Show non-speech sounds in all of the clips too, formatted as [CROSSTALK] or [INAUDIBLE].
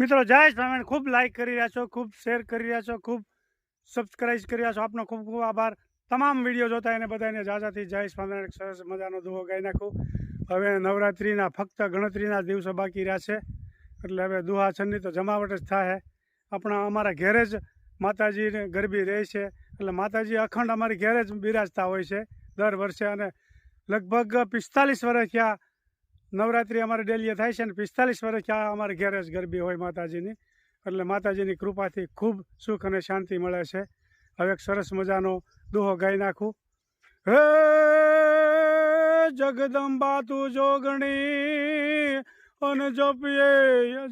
મિત્રો, જય સ્વામિનારાયણ. ખૂબ લાઇક કરી રહ્યા છો, ખૂબ શેર કરી રહ્યા છો, ખૂબ સબસ્ક્રાઇબ કરી રહ્યા છો. આપનો ખૂબ ખૂબ આભાર. તમામ વીડિયો જોતા એને બધાને જાજાથી જય સ્વામિનારાયણ. સરસ મજાનો દુહો ગાઈ નાખું. હવે નવરાત્રિના, ફક્ત ગણતરીના દિવસો બાકી રહ્યા છે. એટલે હવે દુહા છન્ની તો જમાવટ જ થાય આપણા, અમારા ઘેરે જ માતાજીને ગરબી રહે છે. એટલે માતાજી અખંડ અમારી ઘેરે જ બિરાજતા હોય છે દર વર્ષે. અને લગભગ પિસ્તાલીસ વર્ષ થયા નવરાત્રિ અમારે ડેલીએ થાય છે ને પિસ્તાલીસ વર્ષ આ અમારે ઘેરે જ ગરબી હોય માતાજીની. એટલે માતાજીની કૃપાથી ખૂબ સુખ અને શાંતિ મળે છે. હવે એક સરસ મજાનો દુહો ગાઈ નાખું. હે જગદંબા તું જોગણી અને જપીએ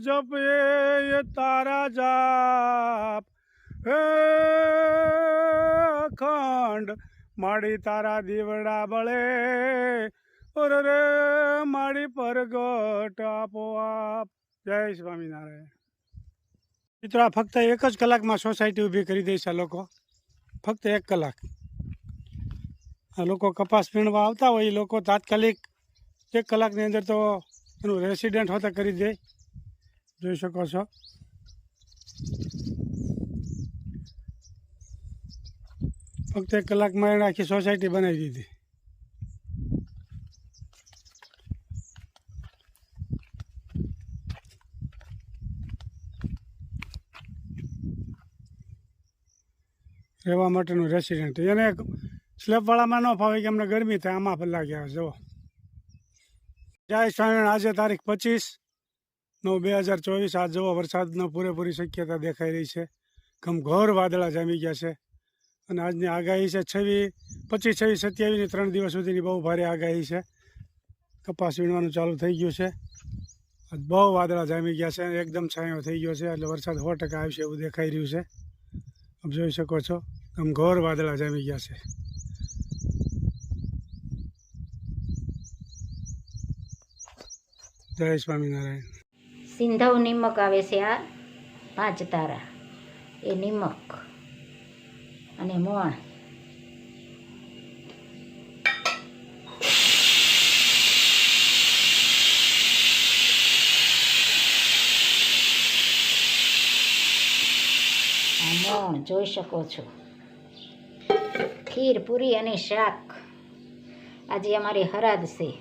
જપીએ તારા જાપ. હે અખંડ, માડી તારા દીવડા બળે ઓર રે, મારી પરગટ આપો આપ જય સ્વામિનારાયણ. મિત્રો, આ ફક્ત એક જ કલાકમાં સોસાયટી ઊભી કરી દે છે આ લોકો. ફક્ત એક કલાક. આ લોકો કપાસ વીણવા આવતા હોય, એ લોકો તાત્કાલિક એક કલાકની અંદર તો એનું રેસિડેન્ટ હોતા કરી દે. જોઈ શકો છો. ફક્ત એક કલાકમાં એણે આખી સોસાયટી બનાવી દીધી. રહેવા માટેનું રેસિડેન્ટ એને સ્લેબવાળામાં ન ફાવે કે અમને ગરમી થાય, આમાં ભલા ગયા જુઓ. જય સ્વામિનારાયણ આજે તારીખ પચીસ નવ બે હજાર ચોવીસ આજ જુઓ, વરસાદનો પૂરેપૂરી શક્યતા દેખાઈ રહી છે. ઘમઘોર વાદળા જામી ગયા છે. અને આજની આગાહી છે છવ્વી, પચીસ, છવ્વીસ, સત્યાવીસની ત્રણ દિવસ સુધીની બહુ ભારે આગાહી છે. કપાસ વીણવાનું ચાલુ થઈ ગયું છે. આજ બહુ વાદળા જામી ગયા છે. એકદમ છાંયો થઈ ગયો છે. એટલે વરસાદ સો ટકા આવશે એવું દેખાઈ રહ્યું છે. આપ જોઈ શકો છો. આમ ઘોર વાદળા જામી ગયા છે. જય સ્વામિનારાયણ. સિંધવ નિમક આવે છે આ પાંચ તારા એ નિમક અને મોણ. મોણ જોઈ શકો છો. ખીર, પૂરી અને શાક. આજે અમારી હરાદ છે.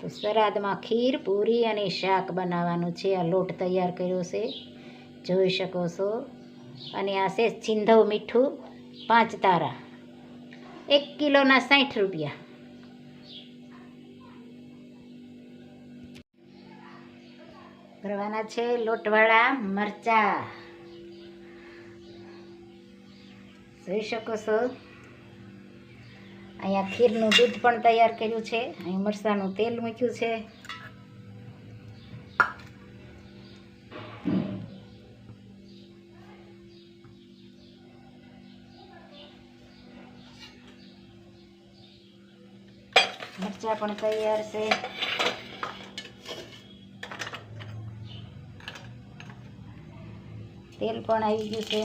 તો શ્રાદ્ધમાં ખીર, પૂરી અને શાક બનાવવાનું છે. આ લોટ તૈયાર કર્યો છે. જોઈ શકો છો. અને આ છે સિંધવ મીઠું, પાંચ તારા. એક કિલોના સાઠ રૂપિયા. કરવાના છે લોટવાળા મરચા. જોઈ શકો છો. અહીંયા ખીરનું દૂધ પણ તૈયાર કર્યું છે. અહીં મરસાનું તેલ મૂક્યું છે. મરચાં પણ તૈયાર છે. તેલ પણ આવી ગયું છે.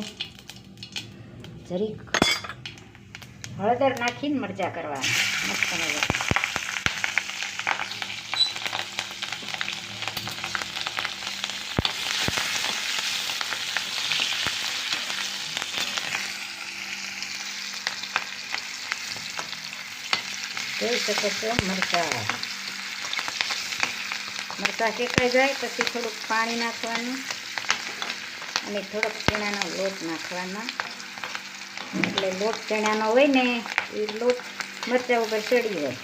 જરીક હળદર નાખીને મરચાં કરવાના મસ્ત મજા જોઈ શકો છો મરચાં મરચાં શેકાઈ જાય પછી થોડુંક પાણી નાખવાનું અને થોડોક ચણાનો લોટ નાખવાનો એટલે લોટ ચણાનો હોય ને, એ લોટ મરચાં ઉપર ચડી જાય.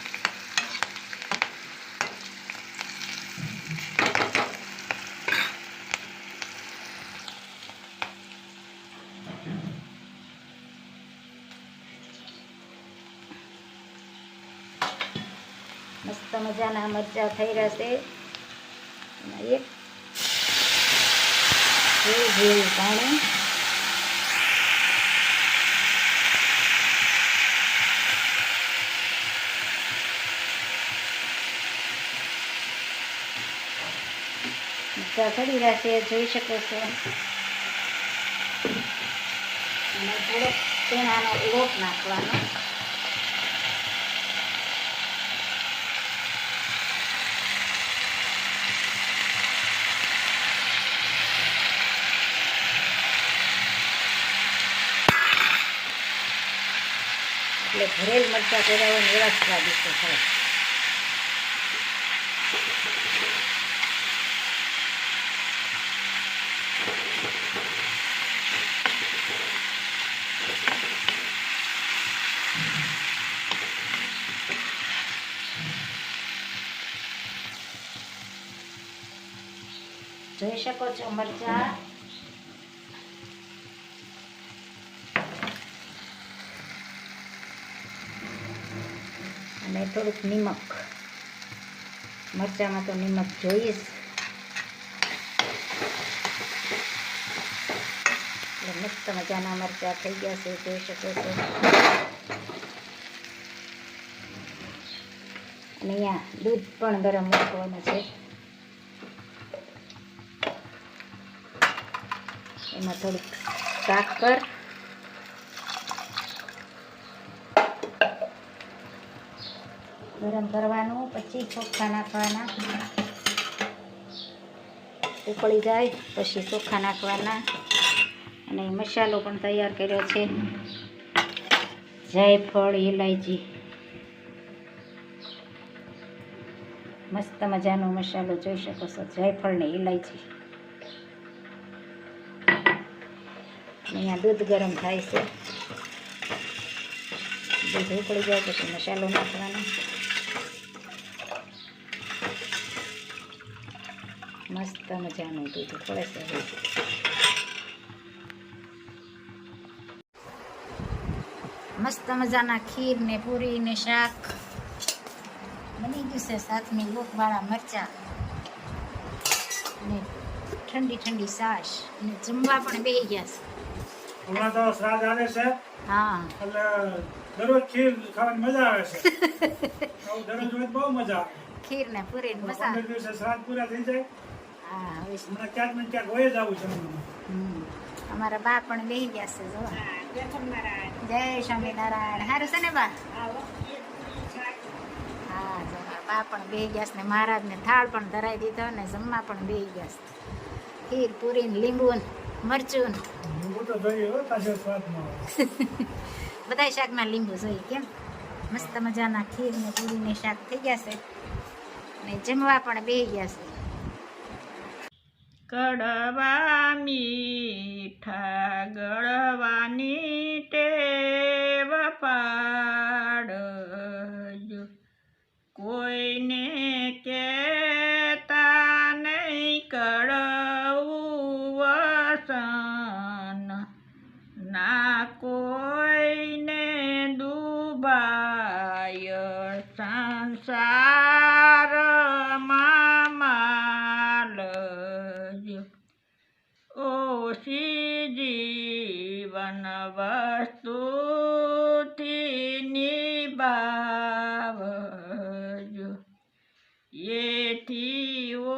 મસ્ત મજાના મરચાં થઈ રહેશે એક પાણી. સડી રહ્યા જોઈ શકો છો. અને થોડો ચણાનો લોટ નાખવાનો. એટલે ભરેલ મરચાં પહેરાવે એવા સ્વાદિષ્ટ થાય જોઈ શકો છો મરચાં. અને થોડુંક નિમક. મરચાંમાં તો નિમક જોઈશ એટલે મસ્ત મજાના મરચાં થઈ ગયા છે, જોઈ શકો છો. અને અહીંયા દૂધ પણ ગરમ મૂકવાનું છે. એમાં થોડીક સાકર ગરમ કરવાનું, પછી ચોખ્ખા નાખવાના. ઉકળી જાય, પછી ચોખ્ખા નાખવાના. અને મસાલો પણ તૈયાર કર્યો છે. જાયફળ ઇલાયચી મસ્ત મજાનો મસાલો જોઈ શકો છો. જાયફળ ને ઇલાયચી અહીંયા દૂધ ગરમ થાય છે. દૂધ ઉકળી જાય પછી મસાલો નાખવાનો. મસ્ત મજાનું દૂધ ઉકળે છે મસ્ત મજાના ખીર ને પૂરી ને શાક. બની ગયું છે સાથની લોકવાળા મરચા. ને ઠંડી ઠંડી સાસ અને જમવા પણ બે ગયા છે. હમણાં તો શ્રાદ્ધ આવે છે. હા. એટલે દરરોજ ખીર ખાવાની મજા આવે છે. [LAUGHS] દરરોજ હોય બહુ મજા આવે. ખીર ને પૂરી ને પંદર દિવસે શ્રાદ્ધ પૂરા થઈ જાય. હા હમણાં ક્યાંક ને ક્યાંક હોય જ આવું છે હમ. અમારા બા પણ બેહી ગયા છે જો જય સ્વામિનારાયણ. સારું છે ને બા? હા જો બા પણ બે ગયા છે ને મહારાજને થાળ પણ ધરાવી દીધો ને જમવા પણ બે ગયા છે. ખીર પૂરી ને લીંબુ ને મરચું. [LAUGHS] બધાય શાકમાં લીંબુ જોઈએ કેમ? મસ્ત મજાના ખીર ને પૂરી ને શાક થઈ ગયા છે. ને જમવા પણ બે ગયા છે. કડવા મીઠા ગળવાની ટેવ પાડ કોઈને જીવન વસ્તુથી નિભાવજો એથી ઓ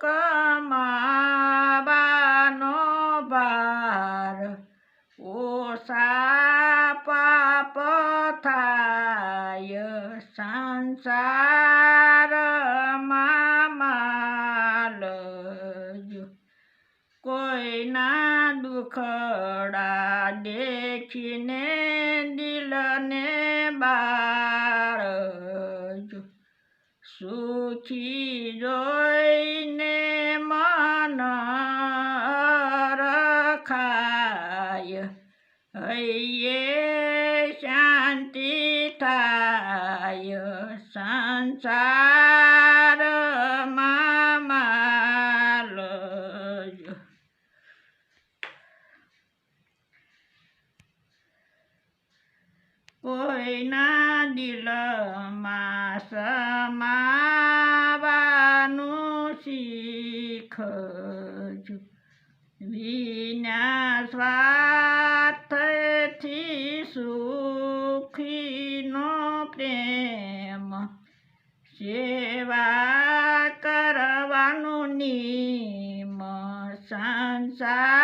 કમાવાનો ભાર? ઓછા પાપ થાય સંસારમાં દુખડા દેખીને દિલને બાર સુખી જોઈને મન રખાય. હૈયે શાંતિ થાય સંસારમાં કોઈના દિલમાં સમાવાનું શીખજો વિના સ્વાર્થથી સુખીનો પ્રેમ સેવા કરવાનું નિમ સંસારમાં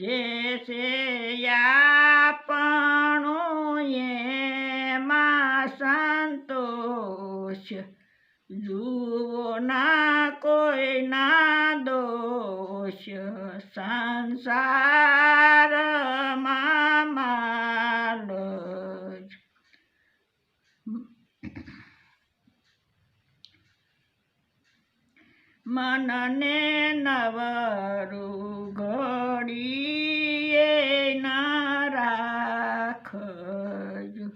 જે છે આપણું એમાં સંતોષ. જુઓ ના કોઈ ના દોષ. સંસારમાં માલ મનને નવરું ઘડીએ ના રાખજો.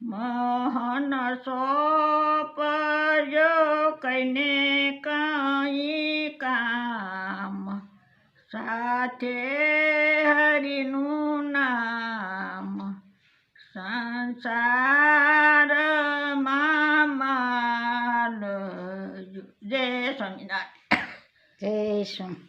મહન સોપજો કઈને કઈ કામ સાથે હરિનું નામ સંસારમાં જય સ્વામિનારાયણ જય સ્વામી